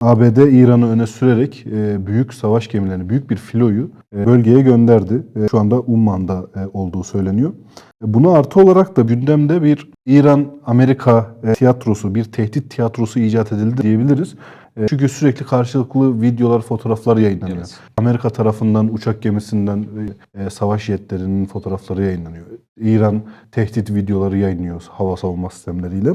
ABD İran'ı öne sürerek e, büyük savaş gemilerini, büyük bir filoyu e, bölgeye gönderdi. E, şu anda Umman'da olduğu söyleniyor. Buna artı olarak da gündemde bir İran-Amerika tiyatrosu, bir tehdit tiyatrosu icat edildi diyebiliriz. E, Çünkü sürekli karşılıklı videolar, fotoğraflar yayınlanıyor. Evet. Amerika tarafından uçak gemisinden e, e, savaş jetlerinin fotoğrafları yayınlanıyor. İran tehdit videoları yayınlıyor hava savunma sistemleriyle.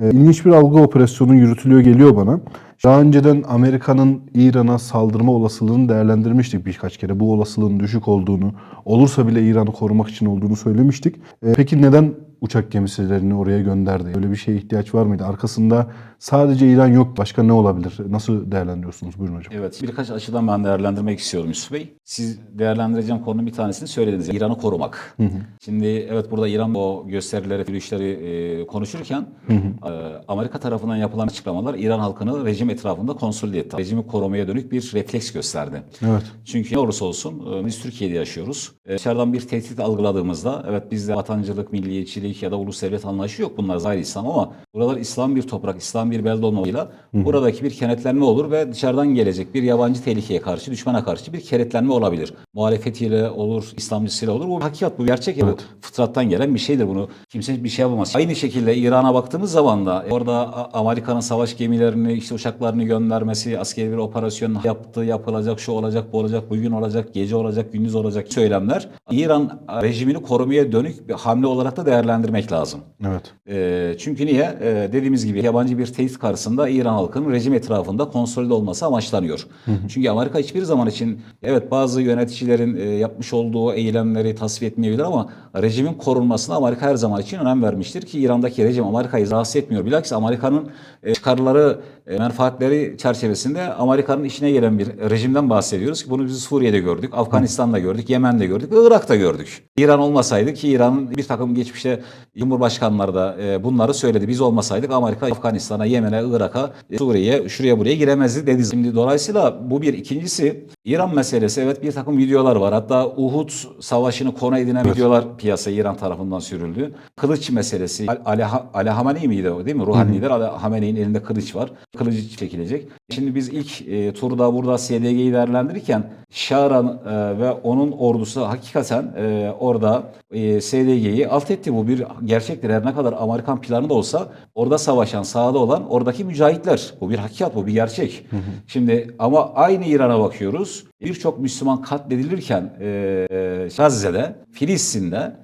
E, İlginç bir algı operasyonu yürütülüyor geliyor bana. Daha önceden Amerika'nın İran'a saldırma olasılığını değerlendirmiştik birkaç kere. Bu olasılığın düşük olduğunu, olursa bile İran'ı korumak için olduğunu söylemiştik. E, Peki neden uçak gemisilerini oraya gönderdi? Öyle bir şeye ihtiyaç var mıydı? Arkasında sadece İran yok. Başka ne olabilir? Nasıl değerlendiriyorsunuz? Buyurun hocam. Evet, birkaç açıdan ben değerlendirmek istiyorum Yusuf Bey. Siz değerlendireceğim konunun bir tanesini söylediniz. İran'ı korumak. Şimdi evet burada İran o gösterileri, yürüyüşleri e, konuşurken e, Amerika tarafından yapılan açıklamalar İran halkını rejim etrafında konsolide etti. Rejimi korumaya dönük bir refleks gösterdi. Evet. Çünkü ne olursa olsun e, biz Türkiye'de yaşıyoruz. E, Dışarıdan bir tehdit algıladığımızda evet bizde vatancılık, milliyetçilik ya da ulus devlet anlayışı yok. Bunlar zahir İslam ama buralar İslam bir toprak, İslam bir belde olmalarıyla buradaki bir kenetlenme olur ve dışarıdan gelecek bir yabancı tehlikeye karşı, düşmana karşı bir kenetlenme olabilir. Muhalefetiyle olur, İslamcısıyla olur. Bu hakikat, bu gerçek. Bu fıtrattan gelen bir şeydir. Bunu kimse bir şey yapamaz. Aynı şekilde İran'a baktığımız zaman da e, orada Amerika'nın savaş gemilerini, işte uçaklarını göndermesi, askeri bir operasyon yaptı, yapılacak, şu olacak, bu olacak, bugün olacak, gece olacak, gündüz olacak söylemler İran rejimini korumaya dönük bir hamle olarak da değerlendirmek lazım. Evet. E, çünkü niye? E, dediğimiz gibi yabancı bir tehdit karşısında İran halkının rejim etrafında konsolide olması amaçlanıyor. Çünkü Amerika hiçbir zaman için evet bazı yöneticilerin e, yapmış olduğu eylemleri tasvip etmeyebilir ama rejimin korunmasına Amerika her zaman için önem vermiştir ki İran'daki rejim Amerika'yı rahatsız etmiyor. Bilakis Amerika'nın e, çıkarları, menfaatleri çerçevesinde Amerika'nın işine gelen bir rejimden bahsediyoruz. Bunu biz Suriye'de gördük, Afganistan'da gördük, Yemen'de gördük, Irak'ta gördük. İran olmasaydı ki İran'ın bir takım geçmişte Cumhurbaşkanları da e, bunları söyledi. Biz olmasaydık Amerika Afganistan'a, Yemen'e, Irak'a, e, Suriye'ye, şuraya buraya giremezdi dedi. Şimdi dolayısıyla bu bir. ikincisi İran meselesi evet bir takım videolar var. Hatta Uhud savaşını konu edinen videolar piyasaya İran tarafından sürüldü. Kılıç meselesi. Ali, Ali Hamenei miydi o değil mi? Ruhani lider Ali Hamenei'nin elinde kılıç var. Kılıcı çekilecek. Şimdi biz ilk e, turda burada SDG'yi değerlendirirken Şaran e, ve onun ordusu hakikaten e, orada e, SDG'yi alt etti. Bu bir gerçektir. Her ne kadar Amerikan planı da olsa orada savaşan, sahada olan oradaki mücahitler. Bu bir hakikat, bu bir gerçek. Şimdi ama aynı İran'a bakıyoruz. Birçok Müslüman katledilirken e, e, Gazze'de, Filistin'de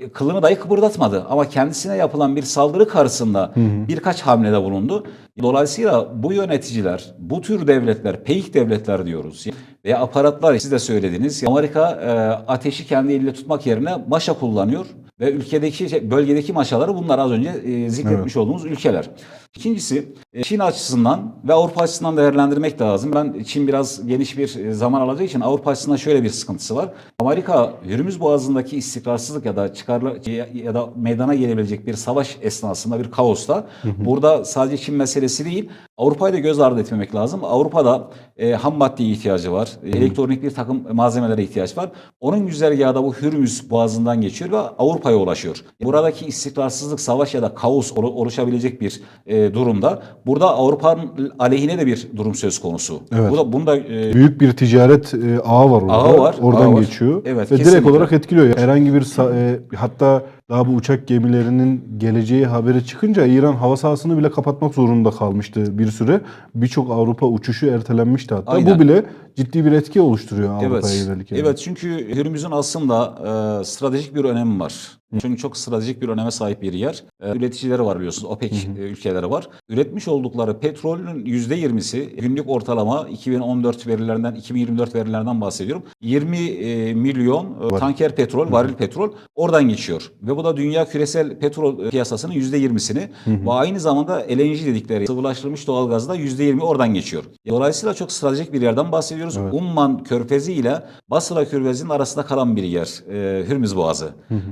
e, kılını dahi kıpırdatmadı. Ama kendisine yapılan bir saldırı karşısında birkaç hamlede bulundu. Dolayısıyla bu yöneticiler, bu tür devletler, peyik devletler diyoruz veya aparatlar siz de söylediniz. Amerika e, ateşi kendi eliyle tutmak yerine maşa kullanıyor ve ülkedeki bölgedeki maşaları bunlar az önce e, zikretmiş olduğumuz ülkeler. İkincisi e, Çin açısından ve Avrupa açısından değerlendirmek lazım. Ben Çin biraz geniş bir e, zaman alacağı için Avrupa açısından şöyle bir sıkıntısı var. Amerika Hürmüz Boğazı'ndaki istikrarsızlık ya da çıkarlı ya, da meydana gelebilecek bir savaş esnasında bir kaosta burada sadece Çin meselesi değil Avrupa'yı da göz ardı etmemek lazım. Avrupa'da e, ham maddeye ihtiyacı var. E, elektronik bir takım malzemelere ihtiyaç var. Onun güzergahı da bu Hürmüz Boğazı'ndan geçiyor ve Avrupa'ya ulaşıyor. Buradaki istikrarsızlık, savaş ya da kaos olu- oluşabilecek bir e, durumda. Burada Avrupa'nın aleyhine de bir durum söz konusu. Evet. Bu da, bunu da e, Büyük bir ticaret e, ağı var orada. Ağı var, Oradan ağı var. geçiyor. Evet, Ve direkt kesinlikle. olarak etkiliyor. Herhangi bir e, hatta daha bu uçak gemilerinin geleceği haberi çıkınca İran hava sahasını bile kapatmak zorunda kalmıştı bir süre. Birçok Avrupa uçuşu ertelenmişti hatta. Aynen. Bu bile ciddi bir etki oluşturuyor Avrupa'ya Evet. yönelik. yani. Evet çünkü Hürmüz'ün aslında e, stratejik bir önemi var. Çünkü çok stratejik bir öneme sahip bir yer. E, üreticileri var biliyorsunuz. OPEC e, ülkeleri var. Üretmiş oldukları petrolün %20'si günlük ortalama 2014 verilerinden 2024 verilerinden bahsediyorum. 20 e, milyon e, tanker petrol, varil petrol oradan geçiyor. Ve bu da dünya küresel petrol e, piyasasının %20'sini ve aynı zamanda LNG dedikleri sıvılaştırılmış doğalgaz da %20 oradan geçiyor. Dolayısıyla çok stratejik bir yerden bahsediyoruz. Umman Körfezi ile Basra Körfezi'nin arasında kalan bir yer. E, Hürmüz Boğazı.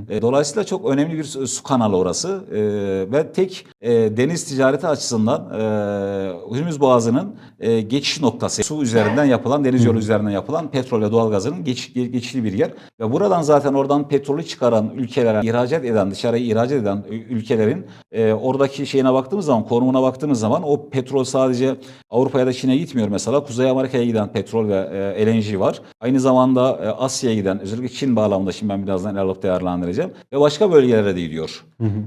E, dolayısıyla çok önemli bir su kanalı orası. E, ve tek e, deniz ticareti açısından e, Hürmüz Boğazı'nın e, geçiş noktası. Su üzerinden yapılan, deniz yolu üzerinden yapılan petrol ve doğalgazının geç, ge- geçişli bir yer. Ve buradan zaten oradan petrolü çıkaran ülkelere ihraç ihracat eden, dışarıya ihracat eden ülkelerin e, oradaki şeyine baktığımız zaman, konumuna baktığımız zaman o petrol sadece Avrupa'ya da Çin'e gitmiyor mesela. Kuzey Amerika'ya giden petrol ve e, LNG var. Aynı zamanda e, Asya'ya giden, özellikle Çin bağlamında şimdi ben birazdan ele alıp değerlendireceğim. Ve başka bölgelere de gidiyor.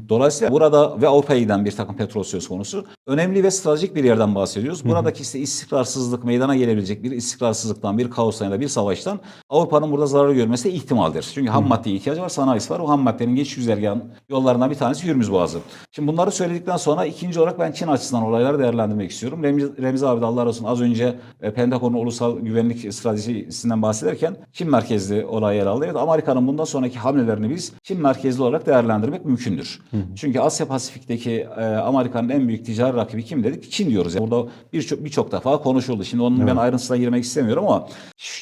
Dolayısıyla burada ve Avrupa'ya giden bir takım petrol söz konusu. Önemli ve stratejik bir yerden bahsediyoruz. Buradaki işte istikrarsızlık, meydana gelebilecek bir istikrarsızlıktan, bir kaostan ya da bir savaştan Avrupa'nın burada zarar görmesi ihtimaldir. Çünkü ham maddeye ihtiyacı var, sanayisi var. O ham maddenin geçiş güzergahı yollarından bir tanesi Hürmüz Boğazı. Şimdi bunları söyledikten sonra ikinci olarak ben Çin açısından olayları değerlendirmek istiyorum. Remzi, Remzi abi de Allah razı olsun az önce e, Pentagon'un ulusal güvenlik stratejisinden bahsederken Çin merkezli olayı ele aldı. Evet, Amerika'nın bundan sonraki hamlelerini biz Çin merkezli olarak değerlendirmek mümkündür. Çünkü Asya Pasifik'teki e, Amerika'nın en büyük ticari rakibi kim dedik? Çin diyoruz. Yani burada birçok birçok defa konuşuldu. Şimdi onun ben ayrıntısına girmek istemiyorum ama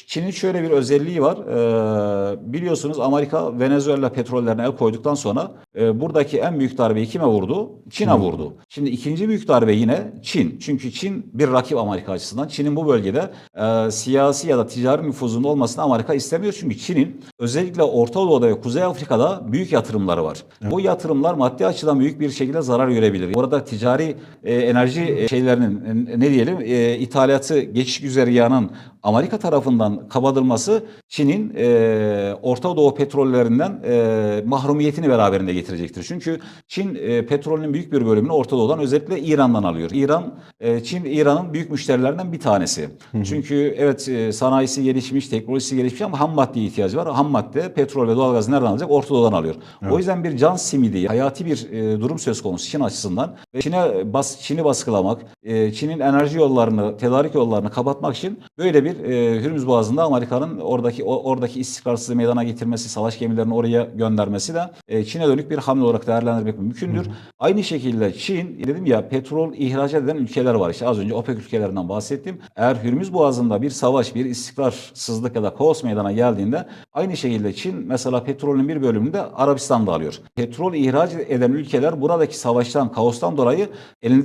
Çin'in şöyle bir özelliği var. E, biliyorsunuz Amerika Venezuela petrollerine el koyduktan sonra e, buradaki en büyük darbeyi kime vurdu? Çin'e vurdu. Şimdi ikinci büyük darbe yine Çin. Çünkü Çin bir rakip Amerika açısından. Çin'in bu bölgede e, siyasi ya da ticari nüfuzunun olmasını Amerika istemiyor. Çünkü Çin'in özellikle Orta Doğu'da ve Kuzey Afrika'da büyük yatırımları var. Bu yatırımlar maddi açıdan büyük bir şekilde zarar görebilir. Orada ticari e, enerji e, şeylerinin e, ne diyelim e, ithalatı geçiş güzergahının Amerika tarafından kapatılması Çin'in e, Orta Doğu petrollerinden e, mahrumiyetini beraberinde getirecektir. Çünkü Çin e, petrolünün büyük bir bölümünü Orta Doğu'dan özellikle İran'dan alıyor. İran, e, Çin İran'ın büyük müşterilerinden bir tanesi. Çünkü evet e, sanayisi gelişmiş, teknolojisi gelişmiş ama ham maddeye ihtiyacı var. Ham madde petrol ve doğalgazı nereden alacak? Orta Doğu'dan alıyor. O yüzden bir can simidi, hayati bir e, durum söz konusu Çin açısından. Ve Çin'e bas, Çin'i baskılamak, e, Çin'in enerji yollarını, tedarik yollarını kapatmak için böyle bir e, Hürmüz Boğazı'nda Amerika'nın oradaki o, oradaki istikrarsızlığı meydana getirmesi, savaş gemilerini oraya göndermesi de e, Çin'e dönük bir hamle olarak değerlendirmek mümkündür. Aynı şekilde Çin, dedim ya petrol ihracat eden ülkeler var. İşte az önce OPEC ülkelerinden bahsettim. Eğer Hürmüz Boğazı'nda bir savaş, bir istikrarsızlık ya da kaos meydana geldiğinde aynı şekilde Çin mesela petrolün bir bölümünü de Arabistan'da alıyor. Petrol ihraç eden ülkeler buradaki savaştan, kaostan dolayı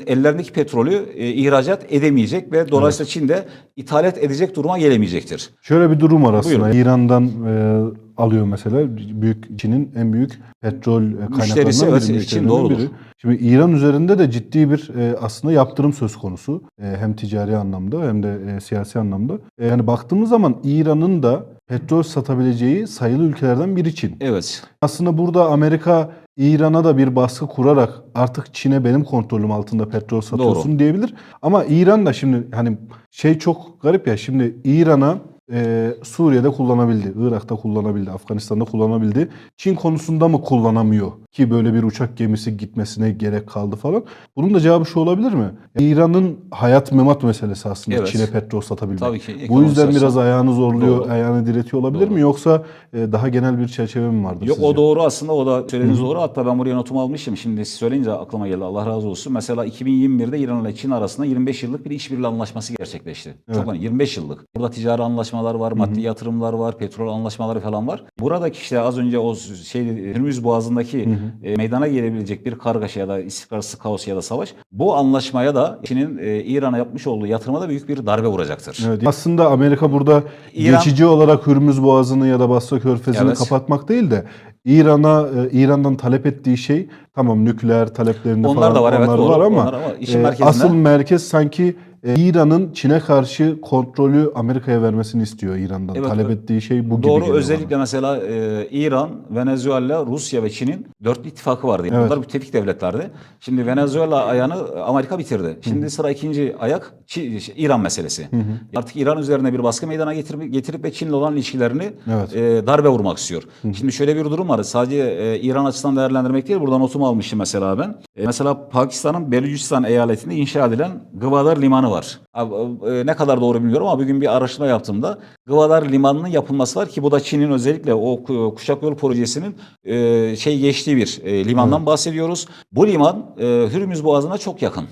ellerindeki petrolü e, ihracat edemeyecek ve dolayısıyla Çin de ithalat edecek duruma gelemeyecektir. Şöyle bir durum var aslında. Buyurun. İran'dan e, alıyor mesela. Büyük Çin'in en büyük petrol e, Müşterisi, kaynaklarından evet, biri. Çin doğrudur. biri. Şimdi İran üzerinde de ciddi bir e, aslında yaptırım söz konusu. E, hem ticari anlamda hem de e, siyasi anlamda. E, yani baktığımız zaman İran'ın da petrol satabileceği sayılı ülkelerden biri Çin. Evet. Aslında burada Amerika İran'a da bir baskı kurarak artık Çin'e benim kontrolüm altında petrol satıyorsun diyebilir. Ama İran da şimdi hani şey çok garip ya şimdi İran'a e, Suriye'de kullanabildi, Irak'ta kullanabildi, Afganistan'da kullanabildi. Çin konusunda mı kullanamıyor ki böyle bir uçak gemisi gitmesine gerek kaldı falan. Bunun da cevabı şu olabilir mi? İran'ın hayat memat meselesi aslında Evet. Çin'e petrol satabilmek. Tabii ki, Bu yüzden biraz açıdan. ayağını zorluyor, Doğru. ayağını diretiyor olabilir Doğru. mi? Yoksa e, daha genel bir çerçeve mi vardır Yok sizce? o doğru aslında o da söylediğiniz doğru. Hatta ben buraya notumu almışım. Şimdi siz söyleyince aklıma geldi. Allah razı olsun. Mesela 2021'de İran ile Çin arasında 25 yıllık bir işbirliği anlaşması gerçekleşti. Çok önemli. 25 yıllık. Burada ticari anlaşmalar var, maddi yatırımlar var, petrol anlaşmaları falan var. Buradaki işte az önce o şey Hürmüz Boğazı'ndaki e, meydana gelebilecek bir kargaşa ya da istikrarsız kaos ya da savaş bu anlaşmaya da Çin'in e, İran'a yapmış olduğu yatırıma da büyük bir darbe vuracaktır. Evet, aslında Amerika burada İran- geçici olarak Hürmüz Boğazı'nı ya da Basra Körfezi'ni Evet. kapatmak değil de İran'a e, İran'dan talep ettiği şey tamam nükleer taleplerinde Onlar falan da var, evet, onlar doğru. var ama, Onlar ama işin e, merkezinde- asıl merkez sanki e, İran'ın Çin'e karşı kontrolü Amerika'ya vermesini istiyor İran'dan. Evet, talep evet. ettiği şey bu gibi Doğru özellikle bana. mesela e, İran, Venezuela, Rusya ve Çin'in dörtlü ittifakı vardı. Evet. Bunlar müttefik devletlerdi. Şimdi Venezuela ayağını Amerika bitirdi. Şimdi sıra ikinci ayak Çin- şey, İran meselesi. Artık İran üzerine bir baskı meydana getirip, getirip ve Çin'le olan ilişkilerini Evet. e, darbe vurmak istiyor. Şimdi şöyle bir durum var. Sadece e, İran açısından değerlendirmek değil. Burada notumu almışım mesela ben. E, mesela Pakistan'ın Belucistan eyaletinde inşa edilen Gwadar Limanı var. Abi, e, ne kadar doğru bilmiyorum ama bugün bir araştırma yaptığımda Gwadar Limanı'nın yapılması var ki bu da Çin'in özellikle o ku- kuşak yol projesinin e, şey geçtiği bir e, limandan bahsediyoruz. Bu liman e, Hürmüz Boğazı'na çok yakın.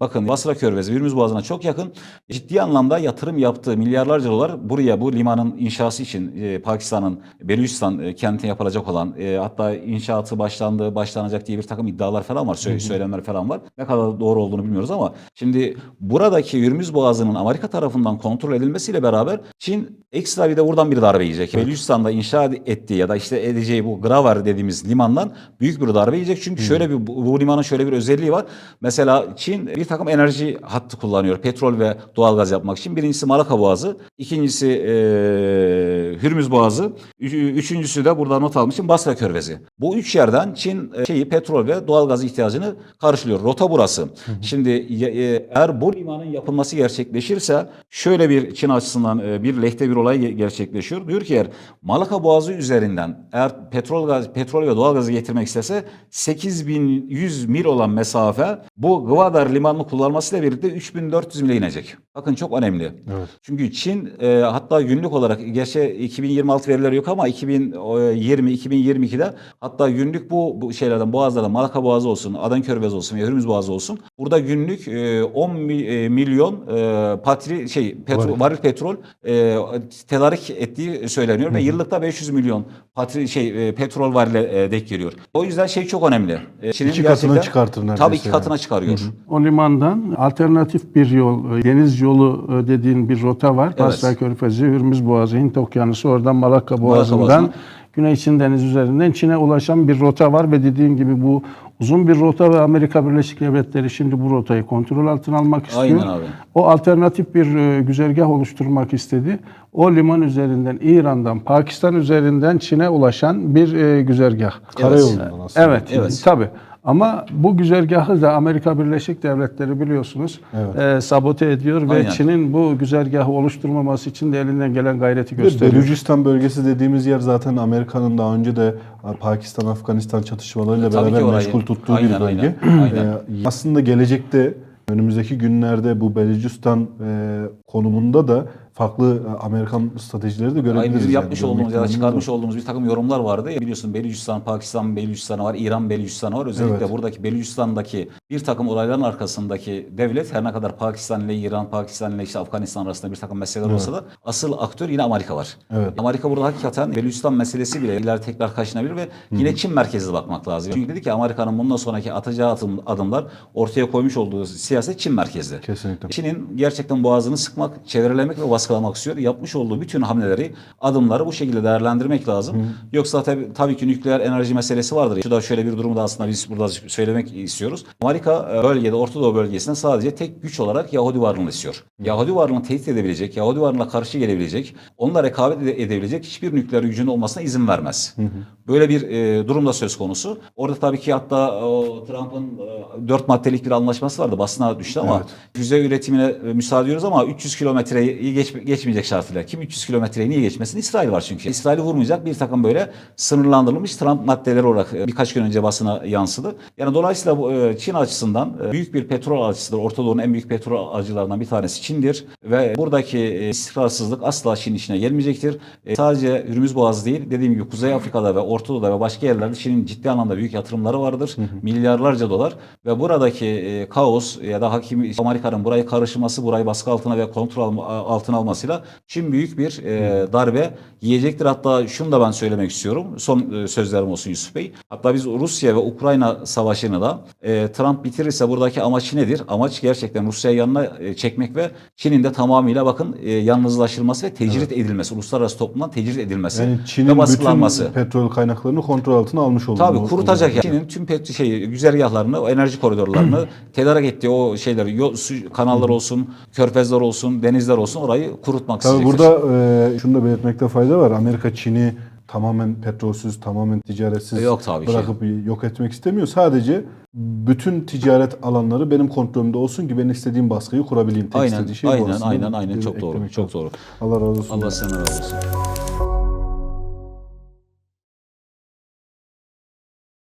Bakın Basra Körfezi, Hürmüz Boğazı'na çok yakın. Ciddi anlamda yatırım yaptığı milyarlarca dolar buraya bu limanın inşası için e, Pakistan'ın Belucistan e, kentine yapılacak olan e, hatta inşaatı başlandı, başlanacak diye bir takım iddialar falan var, sö- söylemler falan var. Ne kadar doğru olduğunu bilmiyoruz ama şimdi buradaki Hürmüz Boğazı'nın Amerika tarafından kontrol edilmesiyle beraber Çin ekstra bir de buradan bir darbe yiyecek. Belucistan'da inşa ettiği ya da işte edeceği bu Gravar dediğimiz limandan büyük bir darbe yiyecek. Çünkü şöyle bir bu, bu limanın şöyle bir özelliği var. Mesela Çin bir takım enerji hattı kullanıyor. Petrol ve doğalgaz yapmak için. Birincisi Malaka Boğazı, ikincisi eee Hürmüz Boğazı, üçüncüsü de burada not almışım Basra Körfezi. Bu üç yerden Çin e, şeyi petrol ve doğalgaz ihtiyacını karşılıyor. Rota burası. Şimdi e, eğer bu limanın yapılması gerçekleşirse şöyle bir Çin açısından e, bir lehte bir olay ge- gerçekleşiyor. Diyor ki eğer Malaka Boğazı üzerinden eğer petrol gaz, petrol ve doğalgazı getirmek istese 8100 mil olan mesafe bu Gwadar limanını kullanmasıyla birlikte 3400 mile inecek. Bakın çok önemli. Evet. Çünkü Çin e, hatta günlük olarak gerçi 2026 verileri yok ama 2020 2022'de hatta günlük bu, bu şeylerden boğazlardan Malaka Boğazı olsun, Adan Körfezi olsun, Hürmüz Boğazı olsun. Burada günlük e, 10 mi- e, milyon e, patri şey petrol Varil. varil petrol e, tedarik ettiği söyleniyor ve yıllıkta 500 milyon patri şey e, petrol varile e, denk geliyor. O yüzden şey çok önemli. E, Çin'in İki katına çıkartır neredeyse Tabii iki yani. katına çıkarıyor. O limandan alternatif bir yol, e, deniz yolu e, dediğin bir rota var. Basra Körfezi, Hürmüz Boğazı, Hint Okyanusu, oradan Malakka Boğazı'ndan Boğazı'ndan. Güney Çin Denizi üzerinden Çin'e ulaşan bir rota var ve dediğin gibi bu uzun bir rota ve Amerika Birleşik Devletleri şimdi bu rotayı kontrol altına almak istiyor. Aynen abi. O alternatif bir e, güzergah oluşturmak istedi. O liman üzerinden İran'dan, Pakistan üzerinden Çin'e ulaşan bir güzergah. Karayolundan aslında. Evet, Evet. tabii. Ama bu güzergahı da Amerika Birleşik Devletleri biliyorsunuz e, sabote ediyor ve Aynen. Çin'in bu güzergahı oluşturmaması için de elinden gelen gayreti gösteriyor. Belucistan bölgesi dediğimiz yer zaten Amerika'nın daha önce de Pakistan-Afganistan çatışmalarıyla Tabii beraber orayı- meşgul tuttuğu Aynen, bir bölge. aynen, aynen. Ee, aslında gelecekte önümüzdeki günlerde bu Belucistan e, konumunda da farklı e, Amerikan stratejileri de görebiliriz. Aynı bizim yani. yapmış Görmek olduğumuz ya da çıkarmış var. olduğumuz bir takım yorumlar vardı. Ya biliyorsun Belucistan, Pakistan Belucistan'ı var, İran Belucistan'ı var. Özellikle Evet. buradaki Belucistan'daki bir takım olayların arkasındaki devlet her ne kadar Pakistan ile İran, Pakistan ile işte Afganistan arasında bir takım meseleler olsa da asıl aktör yine Amerika var. Evet. Amerika burada hakikaten Belucistan meselesi bile ileride tekrar kaşınabilir ve yine Çin merkezli bakmak lazım. Çünkü dedi ki Amerika'nın bundan sonraki atacağı atım- adımlar ortaya koymuş olduğu siyaset Çin merkezli. Kesinlikle. Çin'in gerçekten boğazını sıkmak, çevrelemek ve baskılamak istiyor. Yapmış olduğu bütün hamleleri, adımları bu şekilde değerlendirmek lazım. Yoksa tabii, tabii ki nükleer enerji meselesi vardır. Şu da şöyle bir durumu da aslında biz burada söylemek istiyoruz. Amerika e, bölgede, Orta Doğu bölgesinde sadece tek güç olarak Yahudi varlığını istiyor. Yahudi varlığını tehdit edebilecek, Yahudi varlığına karşı gelebilecek, onunla rekabet ede- edebilecek hiçbir nükleer gücünün olmasına izin vermez. Böyle bir e, durum da söz konusu. Orada tabii ki hatta o Trump'ın e, dört maddelik bir anlaşması vardı. Basına düştü ama Evet. füze üretimine e, müsaade ediyoruz ama 300 kilometreyi geç, geçmeyecek şartıyla. Kim 300 kilometreyi niye geçmesin? İsrail var çünkü. İsrail'i vurmayacak bir takım böyle sınırlandırılmış Trump maddeleri olarak e, birkaç gün önce basına yansıdı. Yani dolayısıyla bu e, Çin açısından e, büyük bir petrol alıcısıdır. Orta Doğu'nun en büyük petrol alıcılarından bir tanesi Çin'dir ve buradaki istikrarsızlık asla Çin işine gelmeyecektir. Sadece Hürmüz Boğazı değil, dediğim gibi Kuzey Afrika'da ve Orta Doğu'da ve başka yerlerde Çin'in ciddi anlamda büyük yatırımları vardır. Milyarlarca dolar ve buradaki kaos ya da hakim Amerika'nın burayı karışması, burayı baskı altına ve kontrol altına almasıyla Çin büyük bir e, darbe yiyecektir. Hatta şunu da ben söylemek istiyorum. Son e, sözlerim olsun Yusuf Bey. Hatta biz Rusya ve Ukrayna savaşını da e, Trump bitirirse buradaki amaç nedir? Amaç gerçekten Rusya'yı yanına e, çekmek ve Çin'in de tamamıyla bakın e, yalnızlaştırılması ve tecrit edilmesi. Uluslararası toplumdan tecrit edilmesi Yani Çin'in bütün petrol kaynaklarını kontrol altına almış olduğunu. Tabii kurutacak yani. Çin'in tüm pet şey güzergahlarını, enerji koridorlarını tedarik ettiği o şeyleri, yol, su, kanallar olsun, körfezler olsun, denizler olsun orayı kurutmak Tabii isteyecektir. burada e, şunu da belirtmekte fayda var. Amerika Çin'i tamamen petrolsüz, tamamen ticaretsiz Yok tabii ki. bırakıp yok etmek istemiyor. Sadece bütün ticaret alanları benim kontrolümde olsun ki ben istediğim baskıyı kurabileyim. Tek Aynen, istediği şey aynen, aslında. aynen, aynen. Çok doğru, çok doğru. Allah razı olsun. Allah senden razı olsun.